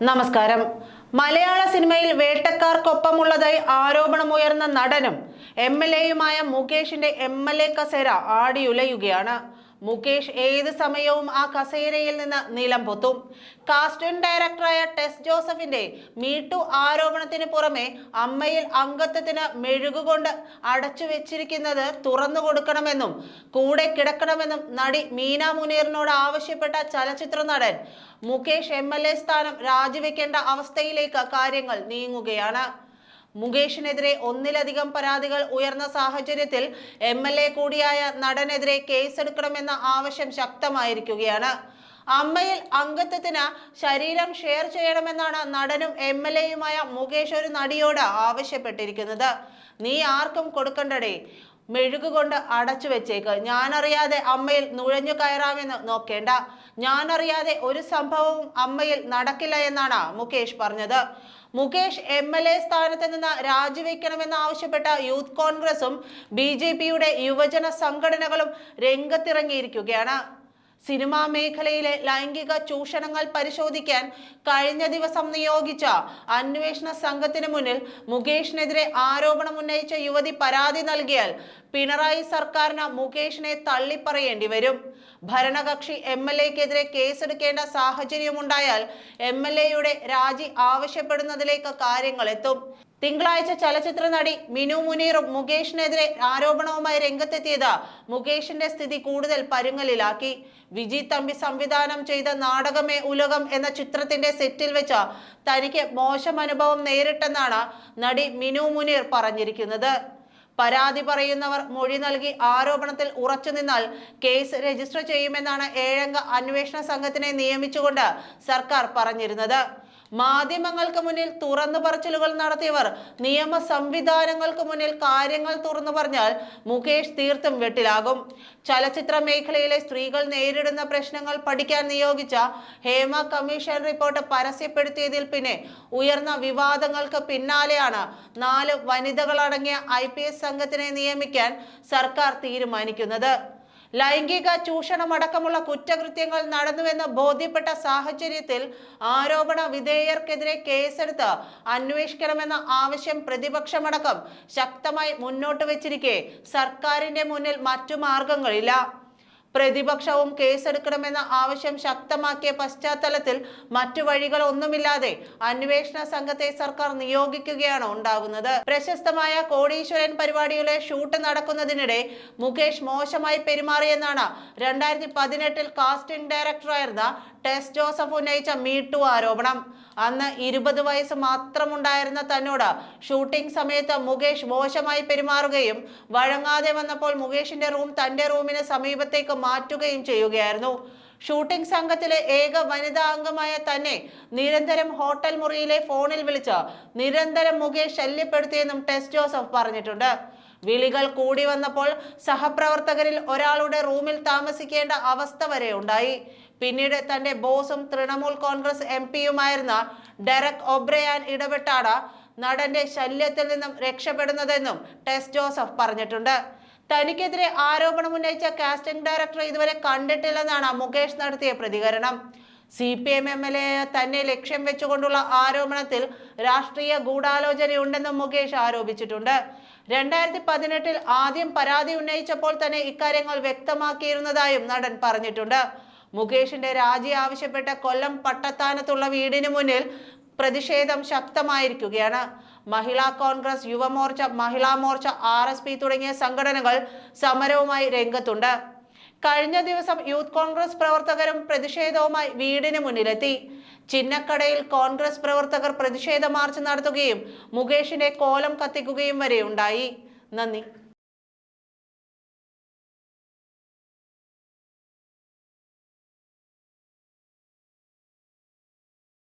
നമസ്കാരം. മലയാള സിനിമയിൽ വേട്ടക്കാർക്കൊപ്പമുള്ളതായി ആരോപണമുയർന്ന നടനും എം എൽ എയുമായ മുകേഷിന്റെ എം എൽ എ കസേര ആടിയുലയുകയാണ്. മുകേഷ് ഏത് സമയവും ആ കസേരയിൽ നിന്ന് നിലം പൊത്തും. കാസ്റ്റിംഗ് ഡയറക്ടറായ ടെസ് ജോസഫിന്റെ മീട്ടു ആരോപണത്തിന് പുറമെ അമ്മയിൽ അംഗത്വത്തിന് മെഴുകുകൊണ്ട് അടച്ചു വെച്ചിരിക്കുന്നത് തുറന്നു കൊടുക്കണമെന്നും കൂടെ കിടക്കണമെന്നും നടി മീന മുനീറിനോട് ആവശ്യപ്പെട്ട ചലച്ചിത്ര നടൻ മുകേഷ് എം എൽ എ സ്ഥാനം രാജിവെക്കേണ്ട അവസ്ഥയിലേക്ക് കാര്യങ്ങൾ നീങ്ങുകയാണ്. മുകേഷിനെതിരെ ഒന്നിലധികം പരാതികൾ ഉയർന്ന സാഹചര്യത്തിൽ എം എൽ എ കൂടിയായ നടനെതിരെ കേസെടുക്കണമെന്ന ആവശ്യം ശക്തമായിരിക്കുകയാണ്. അമ്മയിൽ അംഗത്വത്തിന് ശരീരം ഷെയർ ചെയ്യണമെന്നാണ് നടനും എം എൽ എയുമായ മുകേഷ് ഒരു നടിയോട് ആവശ്യപ്പെട്ടിരിക്കുന്നത്. നീ ആർക്കും കൊടുക്കണ്ടടേ. മെഴുകുകൊണ്ട് അടച്ചു വെച്ചേക്ക്. ഞാനറിയാതെ അമ്മയിൽ നുഴഞ്ഞു കയറാമെന്ന് നോക്കേണ്ട. ഞാനറിയാതെ ഒരു സംഭവവും അമ്മയിൽ നടക്കില്ല എന്നാണ് മുകേഷ് പറഞ്ഞത്. മുകേഷ് എം എൽ എ സ്ഥാനത്ത് നിന്ന് രാജിവെക്കണമെന്ന് ആവശ്യപ്പെട്ട യൂത്ത് കോൺഗ്രസും ബി ജെ പിയുടെ യുവജന സംഘടനകളും രംഗത്തിറങ്ങിയിരിക്കുകയാണ്. സിനിമാ മേഖലയിലെ ലൈംഗിക ചൂഷണങ്ങൾ പരിശോധിക്കാൻ കഴിഞ്ഞ ദിവസം നിയോഗിച്ച അന്വേഷണ സംഘത്തിന് മുന്നിൽ മുകേഷിനെതിരെ ആരോപണം ഉന്നയിച്ച യുവതി പരാതി നൽകിയാൽ പിണറായി സർക്കാരിന് മുകേഷിനെ തള്ളിപ്പറയേണ്ടി വരും. ഭരണകക്ഷി എം എൽ എക്കെതിരെ കേസെടുക്കേണ്ട സാഹചര്യമുണ്ടായാൽ എം എൽ എയുടെ രാജി ആവശ്യപ്പെടുന്നതിലേക്ക് കാര്യങ്ങൾ എത്തും തിങ്കളാഴ്ച ചലച്ചിത്ര നടി മിനു മുനീറും മുകേഷിനെതിരെ ആരോപണവുമായി രംഗത്തെത്തിയത് മുകേഷിന്റെ സ്ഥിതി കൂടുതൽ പരുങ്ങലിലാക്കി. വിജി തമ്പി സംവിധാനം ചെയ്ത നാടകമേ ഉലകം എന്ന ചിത്രത്തിന്റെ സെറ്റിൽ വെച്ച് തനിക്ക് മോശം അനുഭവം നേരിട്ടെന്നാണ് നടി മിനു മുനീർ പറഞ്ഞിരിക്കുന്നത്. പരാതി പറയുന്നവർ മൊഴി നൽകി ആരോപണത്തിൽ ഉറച്ചു നിന്നാൽ കേസ് രജിസ്റ്റർ ചെയ്യുമെന്നാണ് ഏഴംഗ അന്വേഷണ സംഘത്തിനെ നിയമിച്ചുകൊണ്ട് സർക്കാർ പറഞ്ഞിരുന്നത്. മാധ്യമങ്ങൾക്ക് മുന്നിൽ തുറന്നു പറച്ചിലുകൾ നടത്തിയവർ നിയമ സംവിധാനങ്ങൾക്ക് മുന്നിൽ കാര്യങ്ങൾ തുറന്നു പറഞ്ഞാൽ മുകേഷ് തീർത്തും വെട്ടിലാകും. ചലച്ചിത്ര മേഖലയിലെ സ്ത്രീകൾ നേരിടുന്ന പ്രശ്നങ്ങൾ പഠിക്കാൻ നിയോഗിച്ച ഹേമ കമ്മീഷൻ റിപ്പോർട്ട് പരസ്യപ്പെടുത്തിയതിൽ പിന്നെ ഉയർന്ന വിവാദങ്ങൾക്ക് പിന്നാലെയാണ് നാല് വനിതകളടങ്ങിയ ഐ സംഘത്തിനെ നിയമിക്കാൻ സർക്കാർ തീരുമാനിക്കുന്നത്. ലൈംഗിക ചൂഷണമടക്കമുള്ള കുറ്റകൃത്യങ്ങൾ നടന്നുവെന്ന് ബോധ്യപ്പെട്ട സാഹചര്യത്തിൽ ആരോപണ വിധേയർക്കെതിരെ കേസെടുത്ത് അന്വേഷിക്കണമെന്ന ആവശ്യം പ്രതിപക്ഷമടക്കം ശക്തമായി മുന്നോട്ട് വെച്ചിരിക്കെ. സർക്കാരിന്റെ മുന്നിൽ മറ്റു മാർഗങ്ങളില്ല. പ്രതിപക്ഷവും കേസെടുക്കണമെന്ന ആവശ്യം ശക്തമാക്കിയ പശ്ചാത്തലത്തിൽ മറ്റു വഴികളൊന്നുമില്ലാതെ അന്വേഷണ സംഘത്തെ സർക്കാർ നിയോഗിക്കുകയാണ് ഉണ്ടാകുന്നത് പ്രശസ്തമായ കോടീശ്വരൻ പരിപാടിയിലെ ഷൂട്ട് നടക്കുന്നതിനിടെ മുകേഷ് മോശമായി പെരുമാറിയെന്നാണ് രണ്ടായിരത്തി പതിനെട്ടിൽ കാസ്റ്റിംഗ് ഡയറക്ടറായിരുന്ന ടെസ് ജോസഫ് ഉന്നയിച്ച മീട്ടു ആരോപണം. അന്ന് ഇരുപത് വയസ്സ് മാത്രമുണ്ടായിരുന്ന തന്നോട് ഷൂട്ടിംഗ് സമയത്ത് മുകേഷ് മോശമായി പെരുമാറുകയും വഴങ്ങാതെ വന്നപ്പോൾ മുകേഷിന്റെ റൂം തന്റെ റൂമിന് സമീപത്തേക്ക് മാറ്റുകയും ചെയ്യുകയായിരുന്നു. ഷൂട്ടിംഗ് സംഘത്തിലെ ഏക വനിതാ അംഗമായ തന്നെ നിരന്തരം ഹോട്ടൽ മുറിയിലെ ഫോണിൽ വിളിച്ച് നിരന്തരം മുകേഷ് ശല്യപ്പെടുത്തിയെന്നും ടെസ് ജോസഫ് പറഞ്ഞിട്ടുണ്ട്. വിളികൾ കൂടി വന്നപ്പോൾ സഹപ്രവർത്തകരിൽ ഒരാളുടെ റൂമിൽ താമസിക്കേണ്ട അവസ്ഥ വരെ ഉണ്ടായി. പിന്നീട് തന്റെ ബോസും തൃണമൂൽ കോൺഗ്രസ് എം പിയുമായിരുന്ന ഡെറക് ഒബ്രയാൻ ഇടപെട്ടാണ് നടന്റെ ശല്യത്തിൽ നിന്നും രക്ഷപ്പെടുന്നതെന്നും ടെസ് ജോസഫ് പറഞ്ഞിട്ടുണ്ട്. തനിക്കെതിരെ ആരോപണം ഉന്നയിച്ച കാസ്റ്റിംഗ് ഡയറക്ടർ ഇതുവരെ കണ്ടിട്ടില്ലെന്നാണ് മുകേഷ് നടത്തിയ പ്രതികരണം. C P M M L A തന്നെ ലക്ഷ്യം വെച്ചുകൊണ്ടുള്ള ആരോപണത്തിൽ രാഷ്ട്രീയ ഗൂഢാലോചനയുണ്ടെന്നും മുകേഷ് ആരോപിച്ചിട്ടുണ്ട്. രണ്ടായിരത്തി പതിനെട്ടിൽ ആദ്യം പരാതി ഉന്നയിച്ചപ്പോൾ തന്നെ ഇക്കാര്യങ്ങൾ വ്യക്തമാക്കിയിരുന്നതായും നടൻ പറഞ്ഞിട്ടുണ്ട്. മുകേഷിന്റെ രാജി ആവശ്യപ്പെട്ട കൊല്ലം പട്ടത്താനത്തുള്ള വീടിന് മുന്നിൽ പ്രതിഷേധം ശക്തമായിരിക്കുകയാണ്. Mahila Congress Yuvamorcha Mahila Morcha R S P തുടങ്ങിയ സംഘടനകൾ സമരവുമായി രംഗത്തുണ്ട്. കഴിഞ്ഞ ദിവസം യൂത്ത് കോൺഗ്രസ് പ്രവർത്തകരും പ്രതിഷേധവുമായി വീടിന് മുന്നിലെത്തി. ചിന്നക്കടയിൽ കോൺഗ്രസ് പ്രവർത്തകർ പ്രതിഷേധ മാർച്ച് നടത്തുകയും മുകേഷിന്റെ കോലം കത്തിക്കുകയും വരെ ഉണ്ടായി നന്ദി.